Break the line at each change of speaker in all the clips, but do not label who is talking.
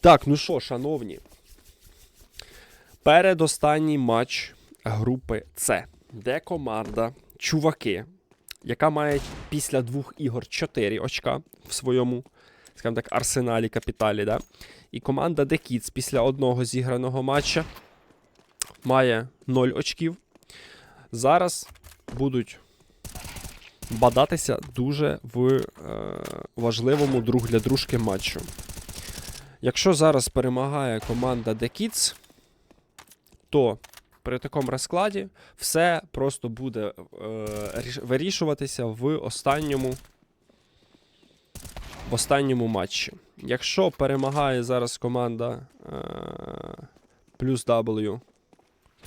Так, ну що, шановні. Передостанній матч групи С, де команда Чуваки, яка має після двох ігор 4 очка в своєму, скажімо так, арсеналі капіталі, да? і команда The після одного зіграного матча має 0 очків. Зараз будуть бадатися дуже в е, важливому друг для дружки матчу. Якщо зараз перемагає команда The Kids, то при такому розкладі все просто буде е, вирішуватися в останньому, в останньому матчі. Якщо перемагає зараз команда е, плюс W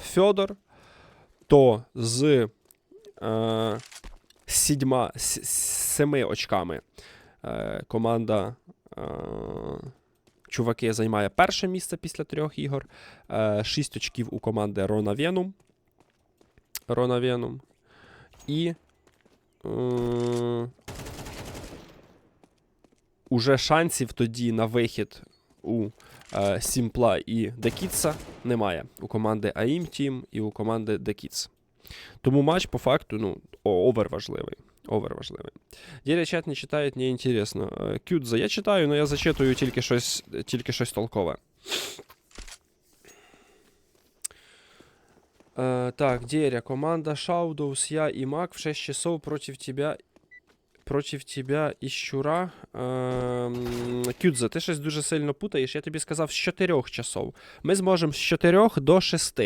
Фьодор, то з е, сідьма, семи очками е, команда е, Чуваки займає перше місце після трьох ігор. Е, 6 очків у команди Рона Венум. Рона Венум. І. Е, уже шансів тоді на вихід у е, Сімпла і Декітса немає. У команди AIM Team і у команди Декітс. Тому матч по факту ну, овер важливий. Овер важливий. Діля чат не читають, не інтересно. Е, Кюдза, я читаю, але я зачитую тільки щось, тільки щось толкове. Е, так, Деря, команда Shadows, я и Мак в 6 часов против тебя. Против тебя і щура. Ем, Кюдзе, ти щось дуже сильно путаєш. Я тобі сказав з 4 часов. Ми зможемо з 4 до 6.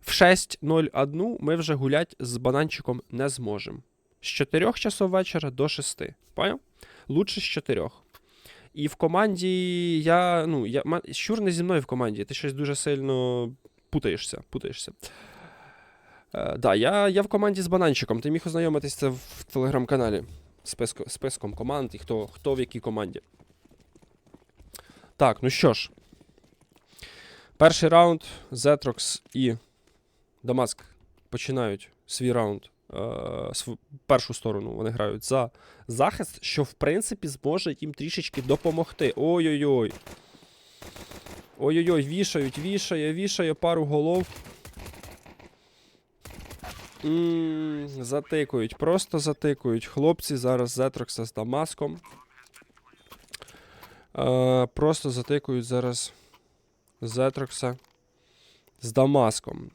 В 6.01 ми вже гулять з бананчиком не зможемо. З 4 часов вечора до 6. Поняв? Лучше з 4. І в команді я. Ну, я, щур не зі мною в команді. Ти щось дуже сильно путаєшся. путаєшся. Е, да, я, я в команді з бананчиком. Ти міг ознайомитись це в телеграм-каналі. Списко, списком команд і хто, хто в якій команді. Так, ну що ж. Перший раунд. Зетрокс і Дамаск починають свій раунд. Е, першу сторону вони грають за захист, що в принципі зможе їм трішечки допомогти. Ой-ой-ой. Ой-ой-ой, вішають, вішає, вішає пару голов. м затикують, просто затикують. Хлопці зараз Зетрокса з Дамаском. Е, просто затикують зараз Зетрокса з Дамаском.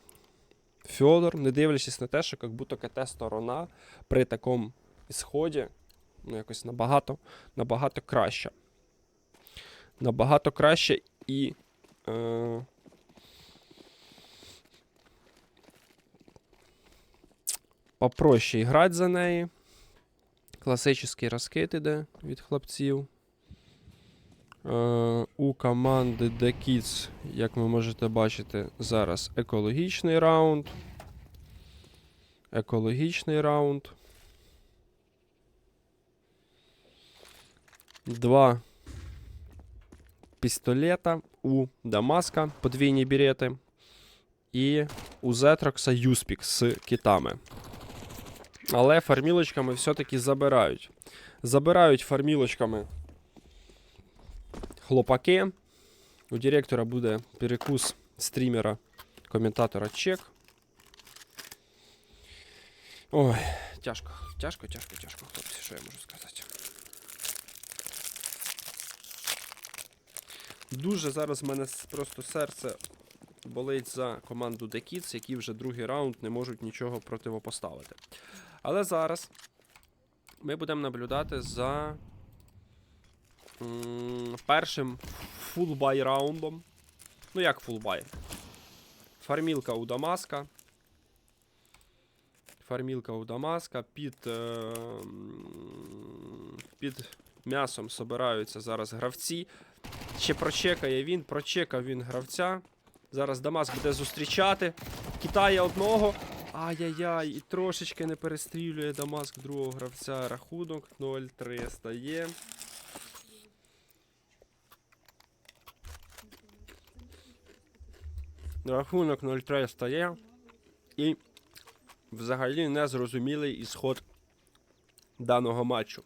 Фьодор, не дивлячись на те, що як будто КТ сторона при такому ісході, ну, якось набагато, набагато краще. Набагато краще і. Е, попроще грати за неї. Класичний розкид іде від хлопців. Е, у команди The Kids, як ви можете бачити, зараз екологічний раунд. Екологічний раунд. Два пістолета у Дамаска, подвійні берети. І у Зетрокса Юспік з китами. Але фармілочками все-таки забирають. Забирають фармілочками хлопаки. У директора буде перекус стрімера, коментатора чек. Ой, тяжко, тяжко, тяжко, тяжко, хлопці, що я можу сказати. Дуже зараз в мене просто серце болить за команду The Kids, які вже другий раунд не можуть нічого противопоставити. Але зараз ми будемо наблюдати за першим фулбай раундом. Ну як фулбай? Фармілка у Дамаска. Фармілка у Дамаска. Під, е, під м'ясом собираються зараз гравці. Ще прочекає він, прочекав він гравця. Зараз Дамаск буде зустрічати. Китає одного. Ай-яй-яй, і трошечки не перестрілює Дамаск другого гравця. Рахунок 0-3 стає. Рахунок 0-3 стає і взагалі незрозумілий ісход даного матчу.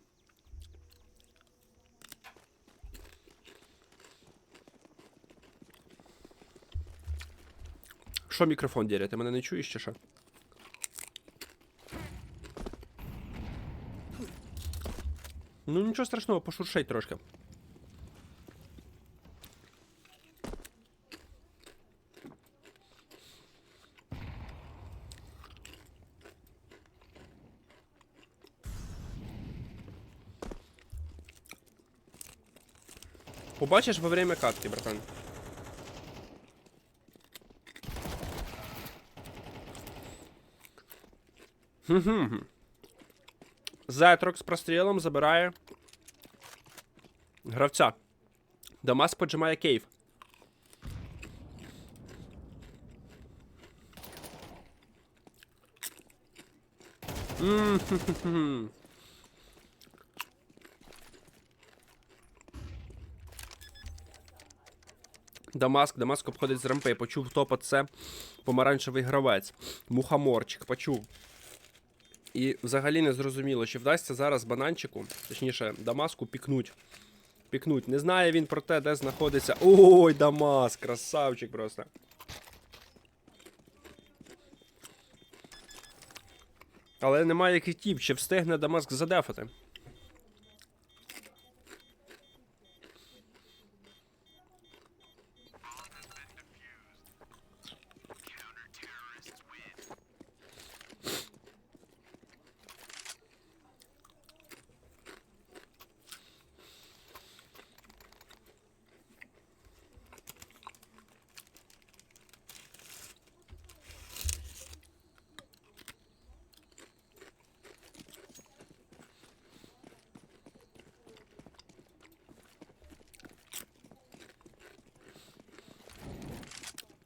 Що мікрофон діря? Ти мене не чуєш ще. що? Ну нічого страшного, пошуршай трошки. Побачиш во время катки, братан. Зетрок з прострілом забирає гравця. Дамас поджимає кейв. М-хм-хм-хм. Дамаск, Дамаск обходить з рампи. Почув топа це помаранчевий гравець. Мухоморчик, почув. І взагалі не зрозуміло, чи вдасться зараз бананчику, точніше, Дамаску, пікнуть. Пікнуть. Не знає він про те, де знаходиться. Ой, Дамас, красавчик просто. Але немає китів, чи встигне Дамаск задефати.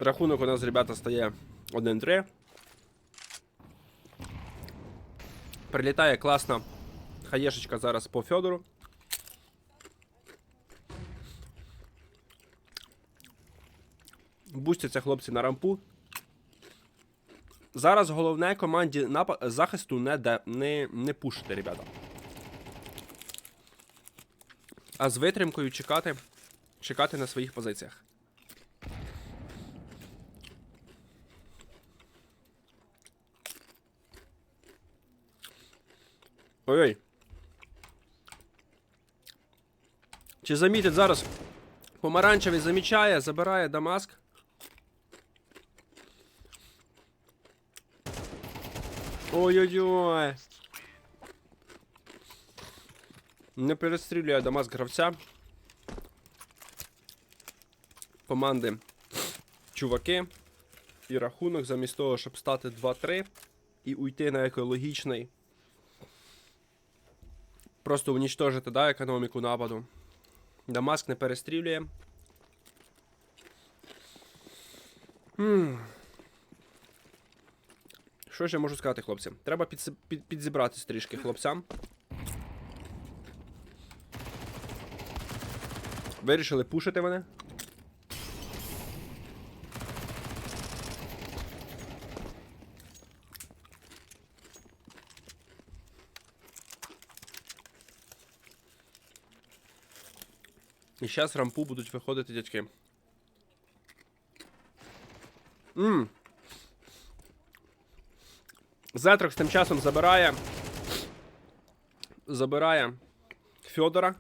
Рахунок у нас, ребята, стає 1-3. Прилітає класна хаєшечка зараз по Федору. Бустяться хлопці на рампу. Зараз головне команді захисту не, де, не, не пушити, ребята. А з витримкою чекати, чекати на своїх позиціях. Ой-ой. Чи замітить зараз? Помаранчевий замічає, забирає Дамаск. Ой-ой-ой. Не перестрілює Дамаск гравця. Команди чуваки. І рахунок замість того, щоб стати 2-3 і уйти на екологічний. Просто унічтожити, да, економіку нападу. Дамаск не перестрілює. Що ж я можу сказати, хлопці? Треба підси- під, підзібратись трішки хлопцям. Вирішили пушити мене. І зараз рампу будуть виходити дядьки. Мм. Зетрокс тим часом забирає. Забирає Фьодора.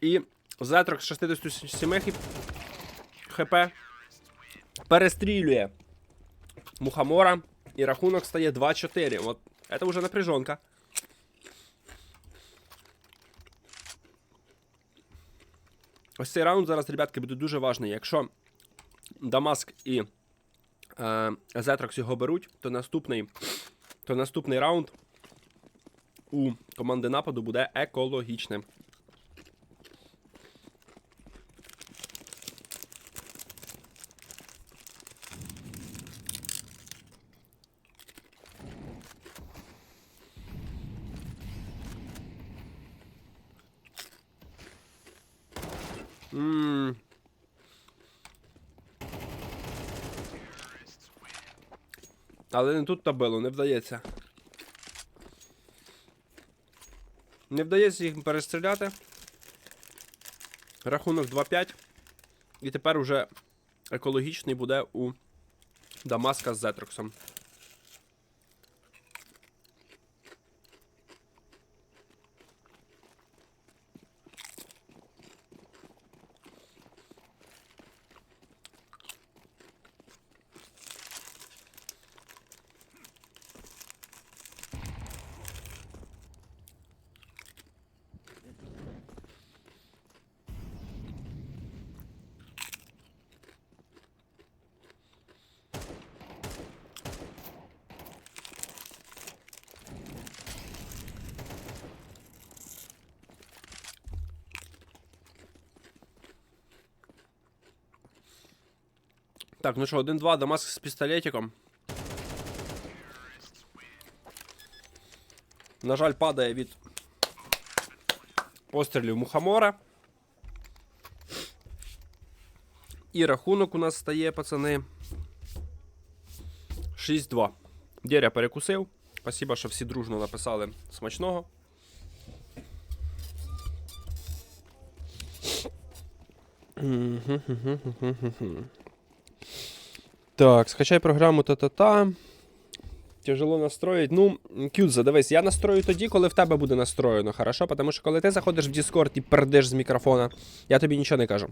І Зетрокс 67 хп перестрілює Мухамора. І рахунок стає 2-4. От це вже напряжонка. Ось цей раунд зараз, ребятки, буде дуже важний. Якщо Дамаск і е, Зетрокс його беруть, то наступний, то наступний раунд у команди нападу буде екологічним. Ммм. Але не тут табелу, не вдається. Не вдається їх перестріляти. Рахунок 2-5. І тепер уже екологічний буде у Дамаска з Зетроксом. Так, ну що, 1-2, Дамаск з пістолетиком. На жаль, падає від пострілів мухомора. І рахунок у нас стає, пацани. 6-2. Дєря перекусив. Спасибо, що всі дружно написали смачного. Так, скачай програму та-та-та. Тяжело настроїть. Ну, Кюдза, дивись, я настрою тоді, коли в тебе буде настроєно, хорошо? Тому що коли ти заходиш в Discord і пердиш з мікрофона, я тобі нічого не кажу.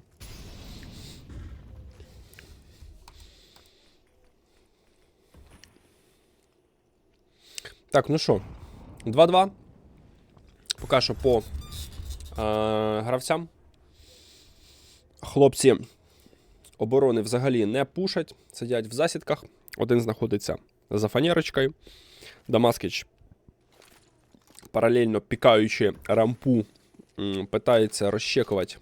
Так, ну що, 2-2. Поки що по е, гравцям. Хлопці оборони взагалі не пушать, сидять в засідках. Один знаходиться за фанерочкою. Дамаскіч, паралельно пікаючи рампу, питається розчекувати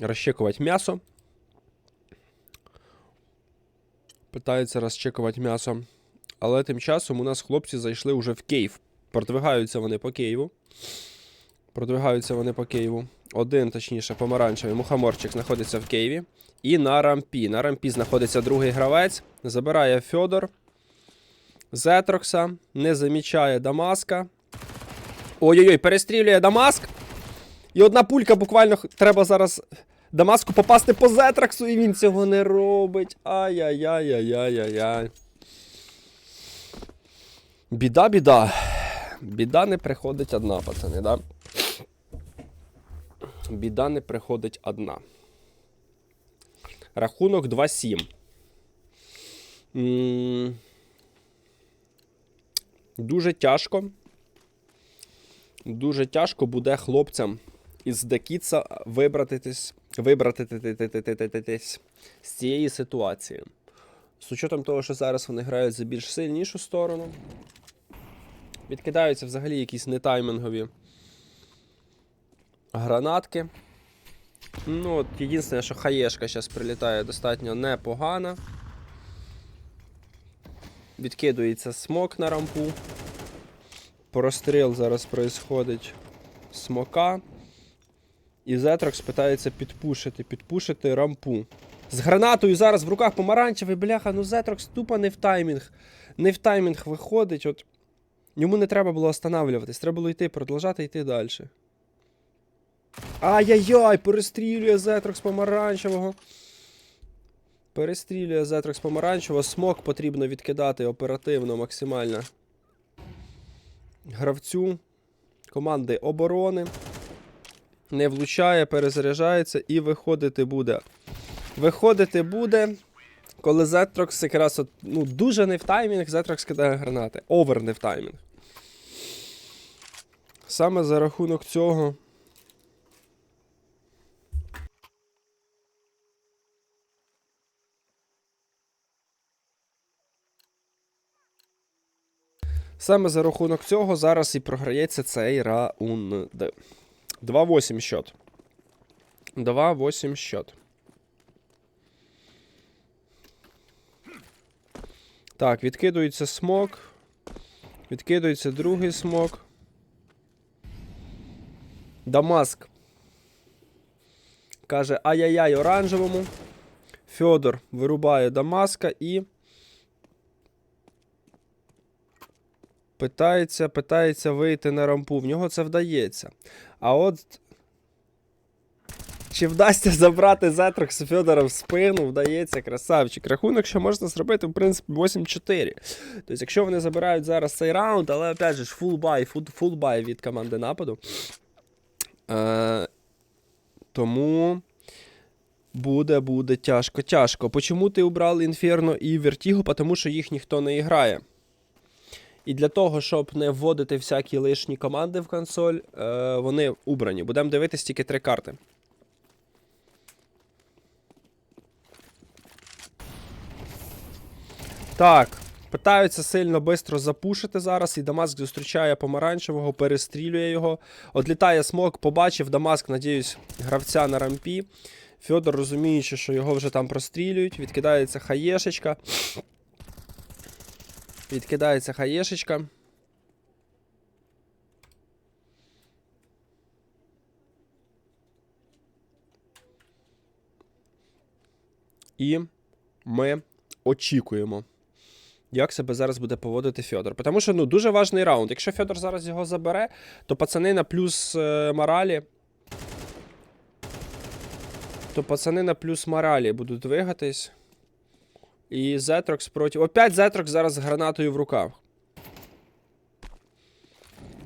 розчекувати м'ясо. Питається розчекувати м'ясо. Але тим часом у нас хлопці зайшли вже в Київ. Продвигаються вони по Києву. Продвигаються вони по Києву. Один, точніше, помаранчевий мухоморчик знаходиться в Києві. І на рампі. На рампі знаходиться другий гравець. Забирає Фьодор. Зетрокса. Не замічає Дамаска. Ой-ой-ой, перестрілює Дамаск. І одна пулька буквально треба зараз Дамаску попасти по Зетроксу, і він цього не робить. Ай-яй-яй-яй-яй-яй. Біда, біда. Біда не приходить одна, пацани, да? Біда не приходить одна. Рахунок 2-7. М, Дуже тяжко. Дуже тяжко буде хлопцям із Декіца вибратись, вибратись з цієї ситуації. З учетом того, що зараз вони грають за більш сильнішу сторону. Відкидаються взагалі якісь нетаймингові гранатки. Ну, от єдине, що хаєшка зараз прилітає достатньо непогана. Відкидується смок на рампу. Простріл зараз происходить смока. І Зетрокс питається підпушити, підпушити рампу. З гранатою зараз в руках помаранчевий, бляха, ну Зетрокс тупо не в таймінг. Не в таймінг виходить. От Йому не треба було останавливатись, треба було йти, продовжати йти далі. Ай-яй-яй, перестрілює Зетрокс помаранчевого. Перестрілює Зетрокс помаранчевого. Смок потрібно відкидати оперативно, максимально. Гравцю команди оборони. Не влучає, перезаряджається і виходити буде. Виходити буде, коли Зетрокс якраз от, ну, дуже не в таймінг, Зетрокс кидає гранати. Овер не в таймінг. Саме за рахунок цього. Саме за рахунок цього зараз і програється цей раунд. 2-8 счет. 2-8 счет. Так, відкидується смок. Відкидується другий смок. Дамаск. Каже ай-яй-яй оранжевому. Фьодор вирубає Дамаска і. Питається, питається вийти на рампу. В нього це вдається. А от. Чи вдасться забрати Зетрокс Федора в спину? Вдається, красавчик. Рахунок, що можна зробити, в принципі, 8-4. Тобто, якщо вони забирають зараз цей раунд, але опять же, фул бай, фул бай від команди нападу. Е, тому буде, буде тяжко, тяжко. Почому ти убрав Інферно і Вертіго? Тому що їх ніхто не грає. І для того, щоб не вводити всякі лишні команди в консоль, е, вони убрані. Будемо дивитись тільки три карти. Так. Питаються сильно швидко запушити зараз, і Дамаск зустрічає помаранчевого, перестрілює його. Одлітає смок, побачив Дамаск, надіюсь, гравця на рампі. Фьодор, розуміючи, що його вже там прострілюють, відкидається хаєшечка. Відкидається хаєшечка. І ми очікуємо, як себе зараз буде поводити Фьодор. Тому що ну, дуже важний раунд. Якщо Фьодор зараз його забере, то пацани на плюс е, моралі. То пацани на плюс моралі будуть двигатись. І Зетрокс проти. Опять Зетрокс зараз з гранатою в руках.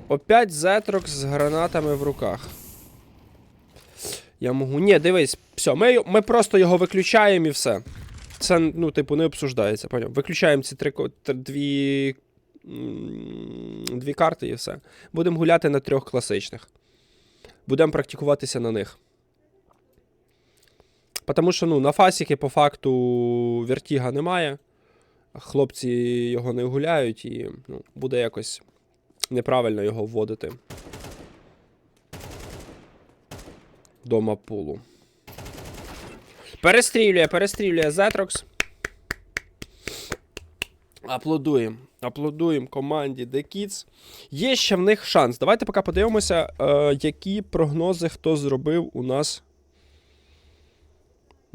Опять Зетрокс з гранатами в руках. Я можу. Ні, дивись, все, ми, ми просто його виключаємо і все. Це, ну, типу, не обсуждається. Поняв? Виключаємо ці три, дві, дві карти і все. Будемо гуляти на трьох класичних. Будемо практикуватися на них. Потому що ну, на фасіки по факту вертіга немає. Хлопці його не гуляють і ну, буде якось неправильно його вводити. До мапулу. Перестрілює, перестрілює Зетрокс. Аплодуємо. Аплодуємо команді The Kids. Є ще в них шанс. Давайте поки подивимося, е, які прогнози хто зробив у нас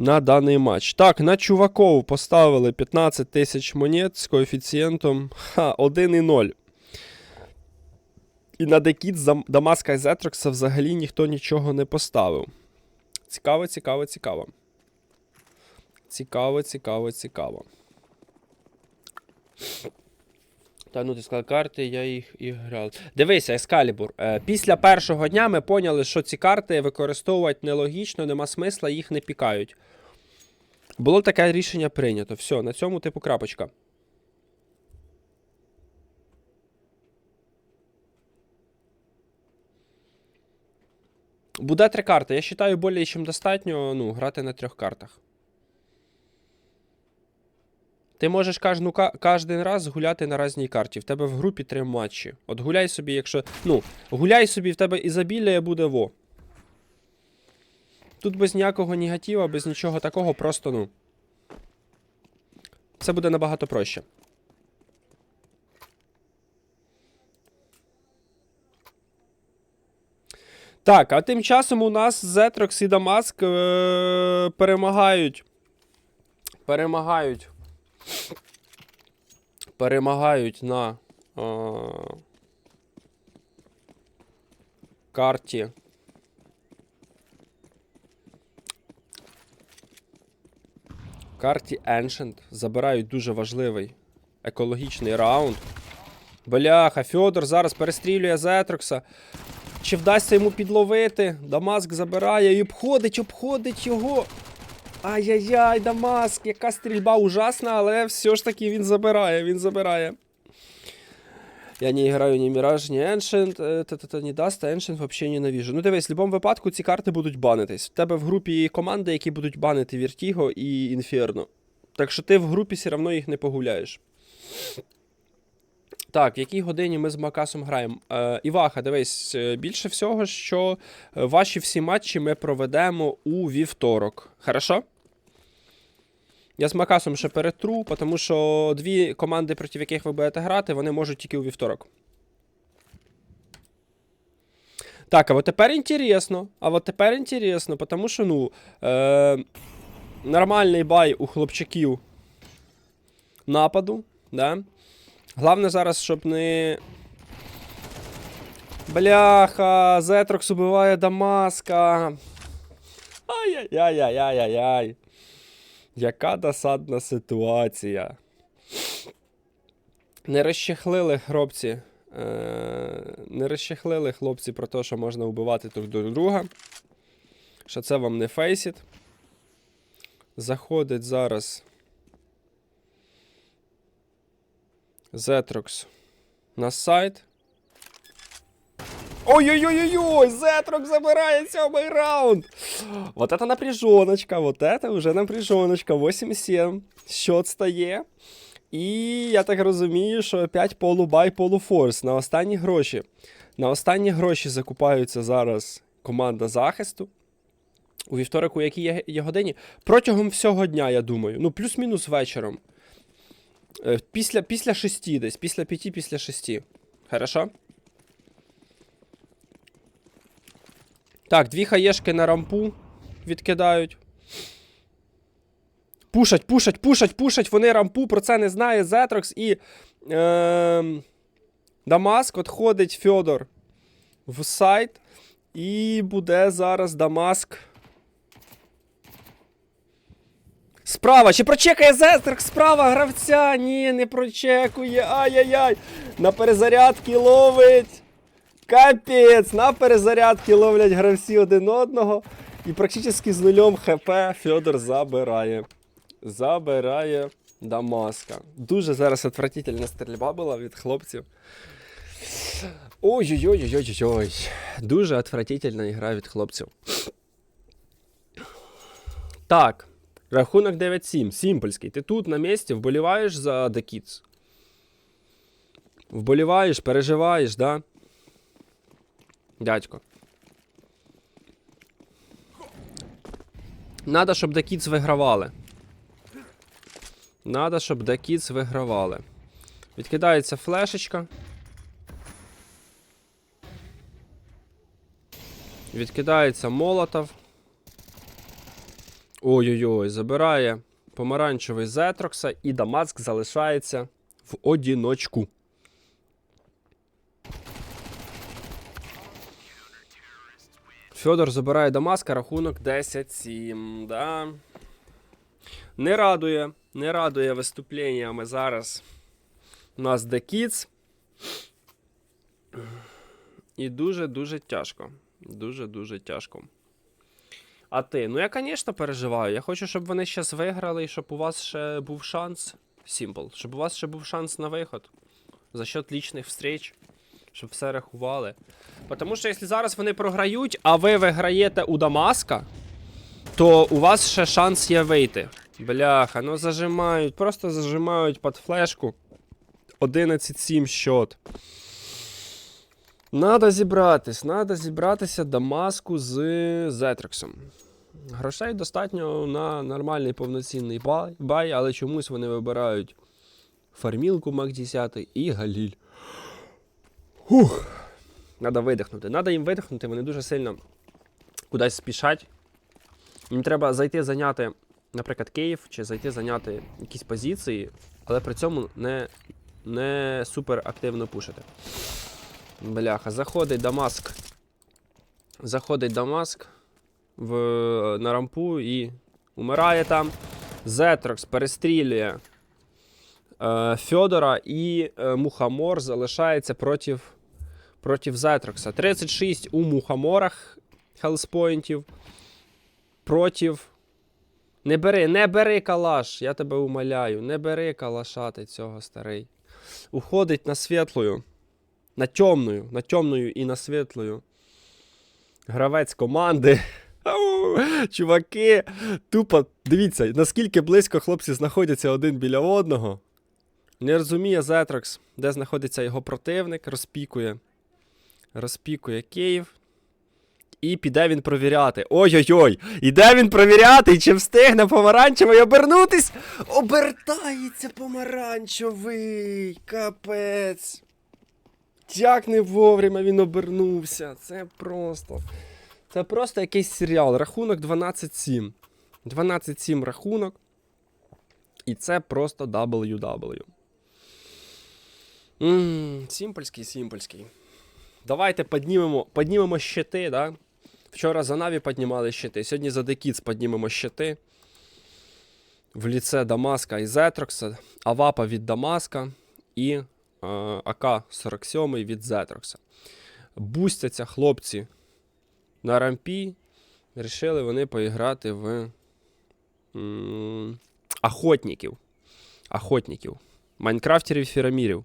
на даний матч. Так, на чуваков поставили 15 тисяч монет з коефіцієнтом ха, 1,0. І на Декіт Дамаска і Зетрокса взагалі ніхто нічого не поставив. Цікаво, цікаво, цікаво. Цікаво, цікаво, цікаво. Та ну ти сказав карти, я їх і грав. Дивися, Ескалібур. Після першого дня ми поняли, що ці карти використовувати нелогічно, нема смисла, їх не пікають. Було таке рішення прийнято. Все, на цьому типу крапочка. Буде три карти. Я вважаю, більше, ніж достатньо ну, грати на трьох картах. Ти можеш кожну, кожен раз гуляти на разній карті. В тебе в групі три матчі. От гуляй собі, якщо. Ну, гуляй собі, в тебе ізобілія буде во. Тут без ніякого негатива, без нічого такого, просто ну. Це буде набагато проще. Так, а тим часом у нас Зетрокс і Дамаск е- перемагають. Перемагають. Перемагають на е- карті. Карті Ancient забирають дуже важливий екологічний раунд. Бляха, Фьодор зараз перестрілює Зетрокса. Чи вдасться йому підловити? Дамаск забирає і обходить, обходить його. Ай-яй-яй, Дамаск, яка стрільба ужасна, але все ж таки він забирає, він забирає. Я не граю ні Міраж, ні Ancient, е, та-та-та, ні Dust, Ancient взагалі ненавижу. Ну дивись, в будь-якому випадку ці карти будуть банитись. В тебе в групі є команди, які будуть банити Вертіго і Інферно. Так що ти в групі все одно їх не погуляєш. Так, в якій годині ми з Макасом граємо? Е, Іваха, дивись, е, більше всього, що е, ваші всі матчі ми проведемо у вівторок. Хорошо? Я з Макасом ще перетру, тому що дві команди, проти яких ви будете грати, вони можуть тільки у вівторок. Так, а от тепер інтересно. А от тепер інтересно, тому що, ну, е, нормальний бай у хлопчаків нападу, да? Главне зараз, щоб не. Бляха, Зетрокс убиває Дамаска. Ай-яй-яй-яй-яй-яй. Яка досадна ситуація. Не розчехлили хлопці. Е, не розчехлили хлопці про те, що можна вбивати друг до друга. Що це вам не фейсіт. Заходить зараз. Zetrox на сайт. Ой-ой-ой-ой! Зетрок забирає сьомий раунд! Вот это напряжоночка, вот это уже напряжоночка. 8-7. Счет стає. І я так розумію, що опять полубай, полуфорс на останні гроші. На останні гроші закупаються зараз команда захисту. У вівторок, у якій є годині. Протягом всього дня, я думаю. Ну, плюс-мінус вечором. Е, Після, після шести десь, після п'яті, після шести. Хорошо? Так, дві хаєшки на рампу відкидають. Пушать, пушать, пушать, пушать. Вони рампу, про це не знає Зетрокс і. Е, Дамаск от ходить Фьодор в сайт. І буде зараз Дамаск. Справа, чи прочекає Зестрик? Справа гравця. Ні, не прочекує. Ай-яй-яй. На перезарядки ловить. Капець, на перезарядки ловлять гравці один одного. І практично з нульом ХП Фьодор забирає. Забирає Дамаска. Дуже зараз отвратительна стрільба була від хлопців. Ой-ой-ой-ой-ой-ой. Дуже отвратительна ігра від хлопців. Так. Рахунок 9-7. Сімпельський. Ти тут на місці вболіваєш за The Kids? Вболіваєш, переживаєш, да? Дядько. Надо, щоб The вигравали. Надо, щоб Kids вигравали. Відкидається флешечка. Відкидається молотов. Ой-ой-ой, забирає помаранчевий Зетрокса і Дамаск залишається в одіночку. Фьодор забирає Дамаска, рахунок 10-7. Да. Не радує, не радує виступленнями зараз. У нас Kids. І дуже-дуже тяжко. Дуже-дуже тяжко. А ти? Ну я, звісно, переживаю. Я хочу, щоб вони зараз виграли і щоб у вас ще був шанс. Сімпл. Щоб у вас ще був шанс на виход. За счет лічних встреч. Щоб все рахували. Тому що якщо зараз вони програють, а ви виграєте у Дамаска, то у вас ще шанс є вийти. Бляха, ну зажимають, просто зажимають під флешку. 11-7 счет. Надо зібратись, надо зібратися Дамаску з Зетрексом. Грошей достатньо на нормальний повноцінний бай, але чомусь вони вибирають фармілку Мак 10 і Галіль. Ух. Надо видихнути. Надо їм видихнути, вони дуже сильно кудись спішать. Їм треба зайти зайняти, наприклад, Київ, чи зайти зайняти якісь позиції, але при цьому не, не супер активно пушити. Бляха, заходить Дамаск. Заходить Дамаск в, на рампу і умирає там. Зетрокс перестрілює е, Фьодора і е, Мухамор залишається проти, проти Зетрокса. 36 у Мухаморах хелспоінтів. Проти. Не бери, не бери калаш, я тебе умоляю. Не бери калаша ти цього старий. Уходить на світлою. На темною, на темною і на світлою. Гравець команди. Чуваки, тупо, дивіться, наскільки близько хлопці знаходяться один біля одного. Не розуміє Зетрокс, де знаходиться його противник, розпікує. Розпікує Київ. І піде він провіряти. Ой-ой-ой! Іде він провіряти, чи встигне помаранчевий обернутись? Обертається помаранчевий. Капець. Як не вовремя він обернувся. Це просто. Це просто якийсь серіал. Рахунок 12-7. 12-7 рахунок. І це просто WW. Ммм, сімпельський, сімпельський. Давайте піднімемо, піднімемо щити, да? Вчора за Наві піднімали щити, сьогодні за Декіц піднімемо щити. В ліце Дамаска і Зетрокса, Авапа від Дамаска і АК-47 від Зетрокса. Бустяться хлопці на рампі. Рішили вони поіграти в охотників. Охотників. Майнкрафтерів фірамірів,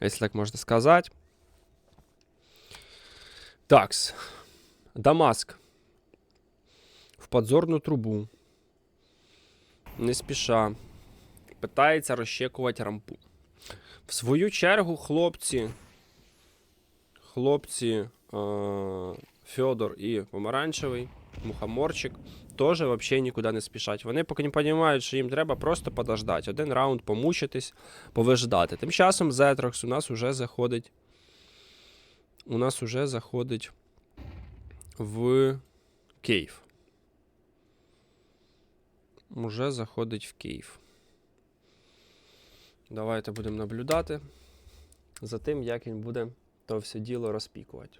якщо так можна сказати. Такс. Дамаск. В подзорну трубу. Не спіша. Питається розщекувати рампу. В свою чергу, хлопці. Хлопці. Е- Федор і Помаранчевий, Мухоморчик, теж взагалі нікуди не спішать. Вони поки не розуміють, що їм треба просто подождати. Один раунд помучитись, повиждати. Тим часом Зетрокс у нас уже заходить. У нас уже заходить в Київ. Уже заходить в Київ. Давайте будемо наблюдати за тим, як він буде то все діло розпікувати.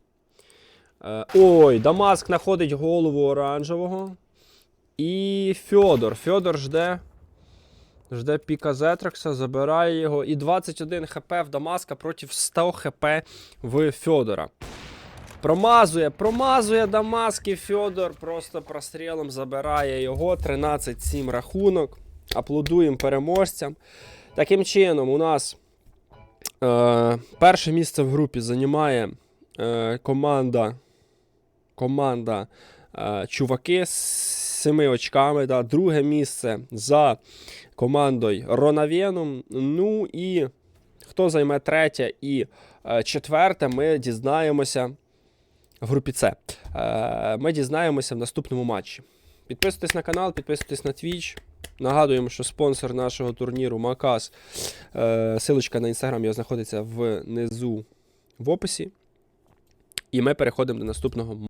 Е, ой, Дамаск знаходить голову оранжевого. І Фьодор. Фьодор жде. Жде піка Зетрекса, забирає його. І 21 хп в Дамаска проти 100 хп в Фьодора. Промазує, промазує Дамаск і Фьодор просто прострілом забирає його. 13-7 рахунок. Аплодуємо переможцям. Таким чином, у нас е, перше місце в групі займає е, команда. Команда е, Чуваки з 7 очками. Да. Друге місце за командою Ронавеном. Ну і хто займе третє і е, четверте, ми дізнаємося в групі С. Е, ми дізнаємося в наступному матчі. Підписуйтесь на канал, підписуйтесь на Twitch. Нагадуємо, що спонсор нашого турніру Макас. Е, силочка на інстаграм його знаходиться внизу в описі. І ми переходимо до наступного